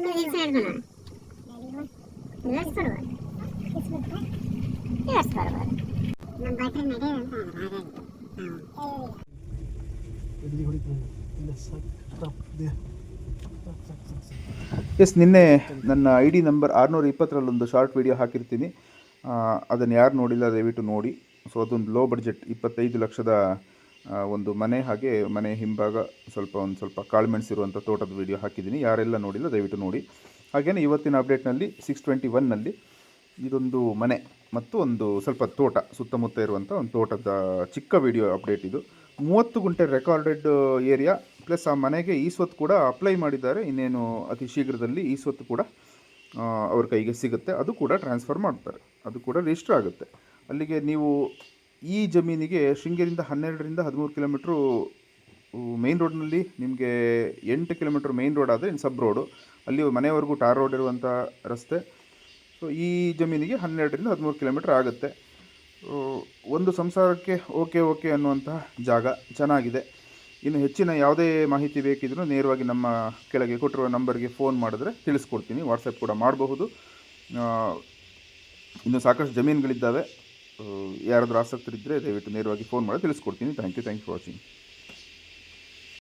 ಇಲ್ಲಿ ಸೇರ್ಕೊಣ ಇವತ್ತು ಬರ್ಬೋದು ಇವತ್ತು ಬರ್ಬೋದು ನಮ್ಮ ಭಟ್ರು ನಡೆಯೋದಂತ ಹಾಗಾಗಿ ಎಲ್ಲಿ ಹೊಡಿತಾನೆ ಇಲ್ಲ ಸಾಕು ಸ್ಟಾಪ್ ಇದೆ ಎಸ್ ನಿನ್ನೆ ನನ್ನ ಐ ಡಿ ನಂಬರ್ ಆರುನೂರ ಇಪ್ಪತ್ತರಲ್ಲೊಂದು ಶಾರ್ಟ್ ವಿಡಿಯೋ ಹಾಕಿರ್ತೀನಿ ಅದನ್ನು ಯಾರು ನೋಡಿಲ್ಲ, ದಯವಿಟ್ಟು ನೋಡಿ. ಸೊ ಅದೊಂದು ಲೋ ಬಡ್ಜೆಟ್ ಇಪ್ಪತ್ತೈದು ಲಕ್ಷದ ಒಂದು ಮನೆ, ಹಾಗೆ ಮನೆ ಹಿಂಭಾಗ ಸ್ವಲ್ಪ ಒಂದು ಸ್ವಲ್ಪ ಕಾಳುಮೆಣಸಿರುವಂಥ ತೋಟದ ವಿಡಿಯೋ ಹಾಕಿದ್ದೀನಿ. ಯಾರೆಲ್ಲ ನೋಡಿಲ್ಲ, ದಯವಿಟ್ಟು ನೋಡಿ. ಹಾಗೆಯೇ ಇವತ್ತಿನ ಅಪ್ಡೇಟ್ನಲ್ಲಿ ಸಿಕ್ಸ್ ಟ್ವೆಂಟಿ ಒನ್ನಲ್ಲಿ ಇದೊಂದು ಮನೆ ಮತ್ತು ಒಂದು ಸ್ವಲ್ಪ ತೋಟ, ಸುತ್ತಮುತ್ತ ಇರುವಂಥ ಒಂದು ತೋಟದ ಚಿಕ್ಕ ವಿಡಿಯೋ ಅಪ್ಡೇಟ್ ಇದು. ಮೂವತ್ತು ಗುಂಟೆ ರೆಕಾರ್ಡೆಡ್ ಏರಿಯಾ ಪ್ಲಸ್ ಆ ಮನೆಗೆ ಈ ಸ್ವತ್ತು ಕೂಡ ಅಪ್ಲೈ ಮಾಡಿದ್ದಾರೆ. ಇನ್ನೇನು ಅತಿ ಶೀಘ್ರದಲ್ಲಿ ಈ ಸ್ವತ್ತು ಕೂಡ ಅವ್ರ ಕೈಗೆ ಸಿಗುತ್ತೆ. ಅದು ಕೂಡ ಟ್ರಾನ್ಸ್ಫರ್ ಮಾಡ್ತಾರೆ. ಅದು ಕೂಡ ರಿಜಿಸ್ಟರ್ ಆಗುತ್ತೆ. ಅಲ್ಲಿಗೆ ನೀವು ಈ ಜಮೀನಿಗೆ ಶೃಂಗೇರಿಂದ ಹನ್ನೆರಡರಿಂದ ಹದಿಮೂರು ಕಿಲೋಮೀಟ್ರು ಮೇನ್ ರೋಡ್ನಲ್ಲಿ ನಿಮಗೆ ಎಂಟು ಕಿಲೋಮೀಟ್ರ್ ಮೇನ್ ರೋಡ್ ಆದರೆ ಇನ್ನು ಸಬ್ ರೋಡು ಅಲ್ಲಿ ಮನೆವರೆಗೂ ಟಾರ್ ರೋಡ್ ಇರುವಂಥ ರಸ್ತೆ. ಸೊ ಈ ಜಮೀನಿಗೆ ಹನ್ನೆರಡರಿಂದ ಹದಿಮೂರು ಕಿಲೋಮೀಟ್ರ್ ಆಗುತ್ತೆ. ಒಂದು ಸಂಸಾರಕ್ಕೆ ಓಕೆ ಓಕೆ ಅನ್ನುವಂತಹ ಜಾಗ ಚೆನ್ನಾಗಿದೆ. ಇನ್ನು ಹೆಚ್ಚಿನ ಯಾವುದೇ ಮಾಹಿತಿ ಬೇಕಿದ್ದರೂ ನೇರವಾಗಿ ನಮ್ಮ ಕೆಳಗೆ ಕೊಟ್ಟಿರುವ ನಂಬರ್ಗೆ ಫೋನ್ ಮಾಡಿದ್ರೆ ತಿಳಿಸ್ಕೊಡ್ತೀನಿ. ವಾಟ್ಸಪ್ ಕೂಡ ಮಾಡಬಹುದು. ಇನ್ನು ಸಾಕಷ್ಟು ಜಮೀನುಗಳಿದ್ದಾವೆ. ಯಾರಾದರೂ ಆಸಕ್ತರಿದ್ದರೆ ದಯವಿಟ್ಟು ನೇರವಾಗಿ ಫೋನ್ ಮಾಡಿ ತಿಳಿಸ್ಕೊಡ್ತೀನಿ. Thank you thank you for watching.